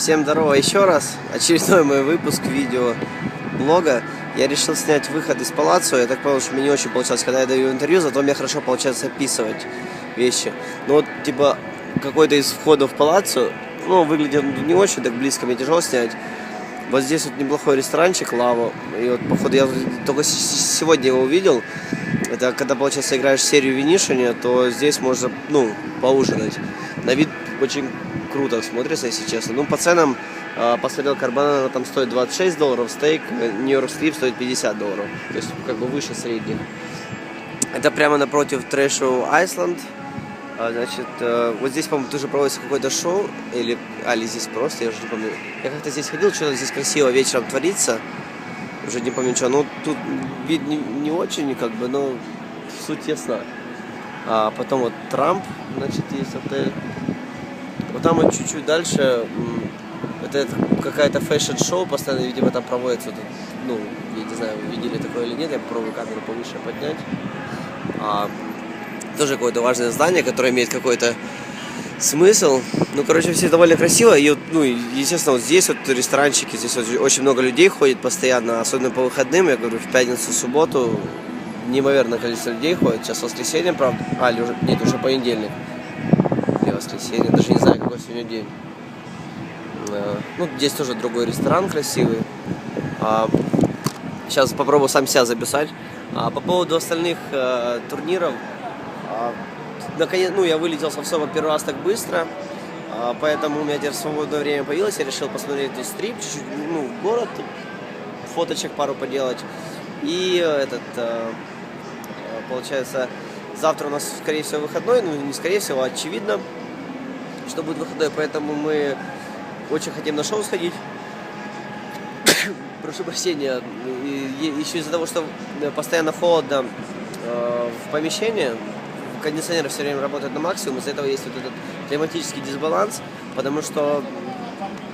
Всем здорово еще раз. Очередной мой выпуск видео блога. Я решил снять выход из палаццо. Я так понял, что мне не очень получалось, когда я даю интервью, зато мне хорошо получается описывать вещи. Ну вот, типа, какой-то из входов в палаццо, ну, выглядит не очень так близко, мне тяжело снять. Вот здесь вот неплохой ресторанчик Лава. И вот, походу, я только сегодня его увидел. Это когда, получается, играешь серию винишения, то здесь можно, ну, поужинать. На вид очень круто смотрится, если честно. Ну, по ценам, э, посмотрел, карбонара там стоит 26 долларов, стейк э, Нью-Йорк стрип стоит 50 долларов. То есть, как бы выше средних. Это прямо напротив Трэшу Айсланд. А, Значит, э, вот здесь, по-моему, тоже проводится какое-то шоу, или, а, или здесь просто, я уже не помню. Я как-то здесь ходил, что-то здесь красиво вечером творится. Уже не помню, что. Ну, тут вид не, не очень, как бы, но суть ясна. А потом вот Трамп, значит, есть отель. Вот там вот чуть-чуть дальше, это какая-то фэшн-шоу постоянно, видимо, там проводится. Ну, я не знаю, видели такое или нет, я попробую камеру повыше поднять. А, тоже какое-то важное здание, которое имеет какой-то смысл. Ну, короче, все довольно красиво. И, ну, естественно, вот здесь вот ресторанчики, здесь вот очень много людей ходит постоянно, особенно по выходным. Я говорю, в пятницу, субботу неимоверное количество людей ходит. Сейчас воскресенье, правда. А, или уже, нет, уже понедельник. Или воскресенье, даже не знаю, какой сегодня день. Э, Ну, здесь тоже другой ресторан красивый. А, сейчас попробую сам себя записать. А по поводу остальных э, турниров, а, наконец, ну, я вылетел с Совсома первый раз так быстро, а, поэтому у меня теперь свободное время появилось, я решил посмотреть здесь стрип, чуть-чуть, ну, город, фоточек пару поделать. И э, этот, э, э, получается, завтра у нас, скорее всего, выходной, ну, не скорее всего, а очевидно, что будет выходной, поэтому мы очень хотим на шоу сходить. Прошу прощения, еще из-за того, что постоянно холодно э, в помещении, кондиционеры все время работают на максимум, из-за этого есть вот этот климатический дисбаланс, потому что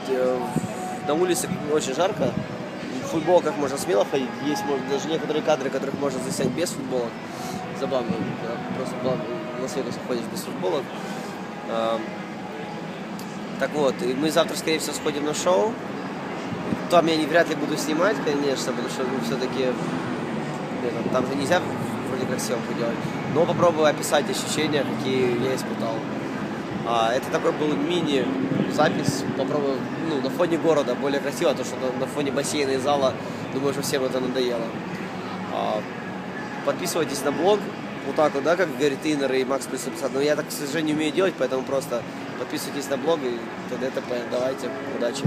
э, на улице очень жарко, футболках можно смело ходить, есть может, даже некоторые кадры, которых можно заснять без футболок, забавно, да, просто в Лас-Вегасе ходишь без футболок. А, Так вот, и мы завтра, скорее всего, сходим на шоу. Там я не вряд ли буду снимать, конечно, потому что ну, все-таки там же нельзя вроде как съемку делать. Но попробую описать ощущения, какие я испытал. А, это такой был мини-запись. Попробую, ну, на фоне города более красиво, то что на, на фоне бассейна и зала, думаю, что всем это надоело. А, подписывайтесь на блог. Вот так вот, да, как говорит Иннер и Макс 350. Но я так, к сожалению, не умею делать, поэтому просто подписывайтесь на блог и т.д. т.п. Давайте, удачи.